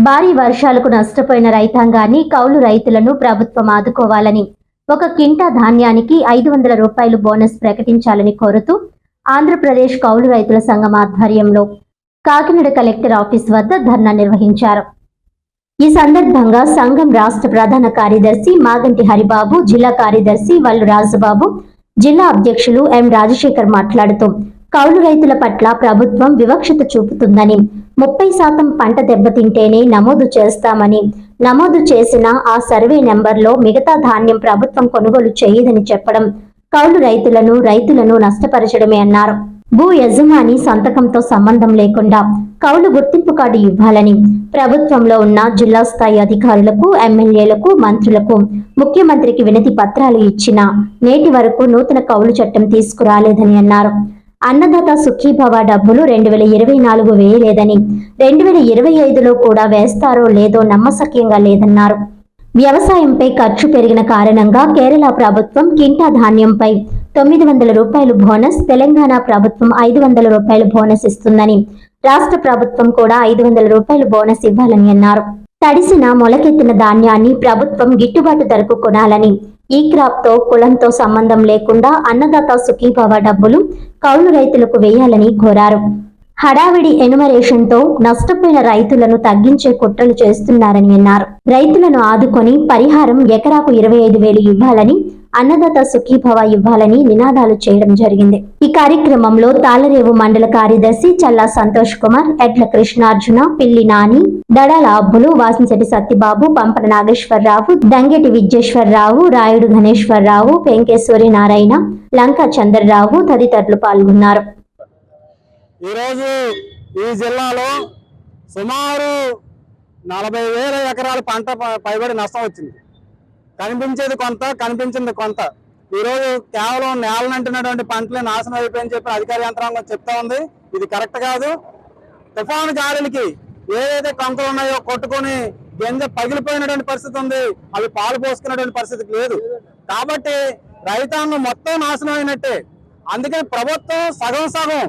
భారీ వర్షాలకు నష్టపోయిన రైతాంగాన్ని కౌలు రైతులను ప్రభుత్వం ఆదుకోవాలని ఒక కింటా ధాన్యానికి ఐదు వందల రూపాయలు బోనస్ ప్రకటించాలని కోరుతూ ఆంధ్రప్రదేశ్ కౌలు రైతుల సంఘం ఆధ్వర్యంలో కాకినాడ కలెక్టర్ ఆఫీస్ వద్ద ధర్నా నిర్వహించారు. ఈ సందర్భంగా సంఘం రాష్ట్ర ప్రధాన కార్యదర్శి మాగంటి హరిబాబు జిల్లా కార్యదర్శి వల్లు రాజబాబు జిల్లా అధ్యక్షులు ఎం రాజశేఖర్ మాట్లాడుతూ కౌలు రైతుల పట్ల ప్రభుత్వం వివక్షత చూపుతుందని ముప్పై శాతం పంట దెబ్బతింటేనే నమోదు చేస్తామని నమోదు చేసిన ఆ సర్వే నెంబర్లో మిగతా ధాన్యం ప్రభుత్వం కొనుగోలు చేయదని చెప్పడం కౌలు రైతులను రైతులను నష్టపరచడమే అన్నారు. భూ యజమాని సంతకంతో సంబంధం లేకుండా కౌలు గుర్తింపు కార్డు ఇవ్వాలని ప్రభుత్వంలో ఉన్న జిల్లా స్థాయి అధికారులకు ఎమ్మెల్యేలకు మంత్రులకు ముఖ్యమంత్రికి వినతి పత్రాలు ఇచ్చినా నేటి వరకు నూతన కౌలు చట్టం తీసుకురాలేదని అన్నారు. అన్నదాత సుఖీభవ డబ్బులు రెండు వేల ఇరవై నాలుగు వేయలేదని రెండు వేల ఇరవై ఐదులో కూడా వేస్తారో లేదో నమ్మసక్యంగా లేదన్నారు. వ్యవసాయంపై ఖర్చు పెరిగిన కారణంగా కేరళ ప్రభుత్వం కింటా ధాన్యంపై తొమ్మిది వందల రూపాయలు బోనస్ తెలంగాణ ప్రభుత్వం ఐదు వందల రూపాయలు బోనస్ ఇస్తుందని రాష్ట్ర ప్రభుత్వం కూడా ఐదు వందల రూపాయలు బోనస్ ఇవ్వాలని అన్నారు. తడిసిన మొలకెత్తిన ధాన్యాన్ని ప్రభుత్వం గిట్టుబాటు ధరకు కొనాలని ఈ క్రాప్తో కులంతో సంబంధం లేకుండా అన్నదాత సుఖీభవ డబ్బులు కౌలు రైతులకు వేయాలని కోరారు. హడావిడి ఎనుమరేషన్తో నష్టపోయిన రైతులను తగ్గించే కుట్రలు చేస్తున్నారని అన్నారు. రైతులను ఆదుకొని పరిహారం ఎకరాకు ఇరవై ఐదు వేలు ఇవ్వాలని అన్నదాత సుఖీభవ ఇవ్వాలని నినాదాలు చేయడం జరిగింది. ఈ కార్యక్రమంలో తాళరేవు మండల కార్యదర్శి చల్లా సంతోష్ కుమార్ ఎడ్ల కృష్ణార్జున పిల్లి నాని దడాల అబ్బులు వాసంశెట్టి సత్యబాబు పంపన నాగేశ్వరరావు దంగెటి విద్యేశ్వరరావు రాయుడు గణేశ్వరరావు వెంకేశ్వరి నారాయణ లంకా చంద్రరావు తదితరులు పాల్గొన్నారు. ఈరోజు ఈ జిల్లాలో సుమారు నలభై వేల ఎకరాల పంట పైబడి నష్టం వచ్చింది. కనిపించేది కొంత కనిపించింది కొంత. ఈరోజు కేవలం నేలనంటున్నటువంటి పంటలే నాశనం అయిపోయని చెప్పి అధికార యంత్రాంగం చెప్తా ఉంది. ఇది కరెక్ట్ కాదు. తుఫాను గాలులకి ఏదైతే కంకులు ఉన్నాయో కొట్టుకొని గింజ పగిలిపోయినటువంటి పరిస్థితి ఉంది. అవి పాలు పోసుకున్నటువంటి పరిస్థితి లేదు. కాబట్టి రైతాంగం మొత్తం నాశనం అయినట్టే. అందుకని ప్రభుత్వం సగం సగం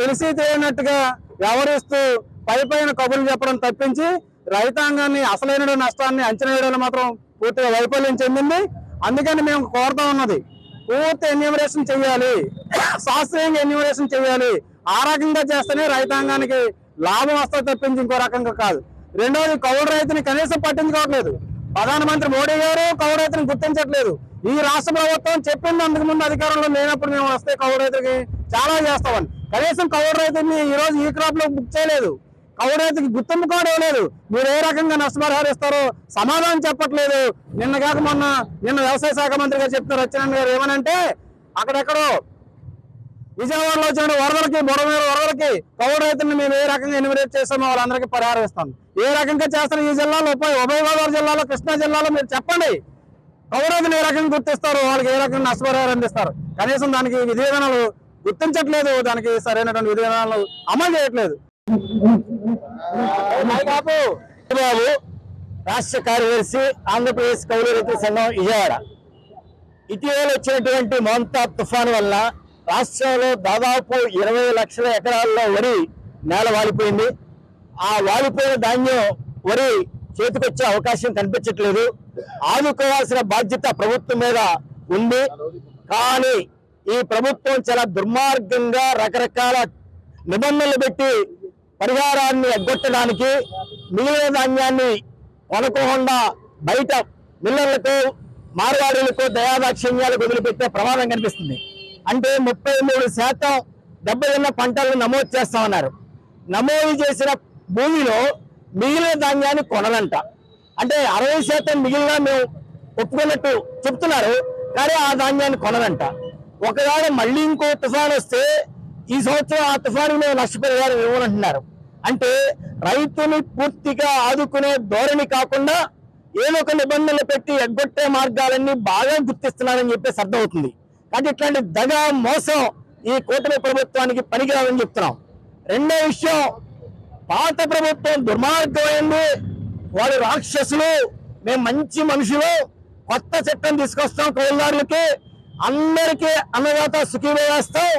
తెలిసి తెలియనట్టుగా వ్యవహరిస్తూ పై పైన కబుర్లు చెప్పడం తప్పించి రైతాంగాన్ని అసలైన నష్టాన్ని అంచనా వేయడంలో మాత్రం పూర్తిగా వైఫల్యం చెందింది. అందుకని మేము కోరుతా ఉన్నది. పూర్తి ఎన్యూమరేషన్ చేయాలి. శాస్త్రీయంగా ఎన్యూమరేషన్ చేయాలి. ఆ రకంగా చేస్తేనే రైతాంగానికి లాభం వస్తా తప్పించి ఇంకో రకంగా కాదు. రెండోది కౌలు రైతుని కనీసం పట్టించుకోవట్లేదు. ప్రధానమంత్రి మోడీ గారు కౌలు రైతుని గుర్తించట్లేదు. ఈ రాష్ట్ర ప్రభుత్వం చెప్పింది అందుకు ముందు అధికారంలో లేనప్పుడు మేము వస్తే కౌలు రైతుకి చాలా చేస్తామని. కనీసం కౌలు రైతుని ఈ రోజు ఈ క్రాప్లో బుక్ చేయలేదు. కౌలు రైతుకి గుర్తింపు కూడా ఇవ్వలేదు మీరు ఏ రకంగా నష్టపరిహారం ఇస్తారో సమాధానం చెప్పట్లేదు. నిన్న కాక మొన్న నిన్న వ్యవసాయ శాఖ మంత్రి గారు చెప్తున్నారు వచ్చిన గారు. ఏమనంటే అక్కడెక్కడో విజయవాడలో వచ్చిన వరదలకి బుడమేరు వరదలకి కౌలు రైతులను మేము ఏ రకంగా ఎనిమిరేట్ చేస్తామో వాళ్ళందరికీ పరిహారం ఇస్తాం. ఏ రకంగా చేస్తారు ఈ జిల్లాలో? ఉభయ ఉభయ గోదావరి జిల్లాలో కృష్ణా జిల్లాలో మీరు చెప్పండి. కౌలు ఏ రకంగా గుర్తిస్తారు? వాళ్ళకి ఏ రకంగా నష్టపరిహారం అందిస్తారు? కనీసం దానికి విధి విధానాలు గుర్తించట్లేదు. దానికి సరైనటువంటి విధి విధానాలు అమలు చేయట్లేదు. బాబు బాబు? రాష్ట్ర కార్యదర్శి ఆంధ్రప్రదేశ్ కౌలు రైతుల సంఘం విజయవాడ. ఇటీవల వచ్చినటువంటి మోంతా తుఫాను వల్ల రాష్ట్రంలో దాదాపు ఇరవై లక్షల ఎకరాల్లో వరి నేల వాలిపోయింది. ఆ వాలిపోయిన ధాన్యం వరి చేతికొచ్చే అవకాశం కనిపించట్లేదు. ఆదుకోవాల్సిన బాధ్యత ప్రభుత్వం మీద ఉంది. కానీ ఈ ప్రభుత్వం చాలా దుర్మార్గంగా రకరకాల నిబంధనలు పెట్టి పరిహారాన్ని ఎగ్గొట్టడానికి మిగిలిన ధాన్యాన్ని కొనుక్కోకుండా బయట మిల్లర్లకు మార్వాడీలకు దయాదాక్షిణ్యాలకు వదిలిపెట్టే ప్రమాదం కనిపిస్తుంది. అంటే ముప్పై మూడు శాతం దెబ్బతిన్న పంటలను నమోదు చేస్తామన్నారు నమోదు చేసిన భూమిలో మిగిలిన ధాన్యాన్ని కొనరంట. అంటే అరవై శాతం మిగిలిన మేము ఒప్పుకున్నట్టు చెప్తున్నారు కానీ ఆ ధాన్యాన్ని కొనరంట. ఒకవేళ మళ్ళీ ఇంకో తుఫాన్ వస్తే ఈ సంవత్సరం ఆ తుఫాను మేము నష్టపరిహారం ఇవ్వనంటున్నారు అంటే రైతుని పూర్తిగా ఆదుకునే ధోరణి కాకుండా ఏదో ఒక నిబంధనలు పెట్టి ఎగ్గొట్టే మార్గాలన్నీ బాగా గుర్తిస్తున్నారని చెప్పేసి అర్థమవుతుంది. కాబట్టి ఇట్లాంటి దగ మోసం ఈ కూటమి ప్రభుత్వానికి పనికిరాదని చెప్తున్నాం. రెండో విషయం పాత ప్రభుత్వం దుర్మార్గమైంది. వాడు రాక్షసులు. మేము మంచి మనుషులు. కొత్త చట్టం తీసుకొస్తాం కౌలుదారులకి అందరికీ అన్నదాత సుఖీ వేస్తాం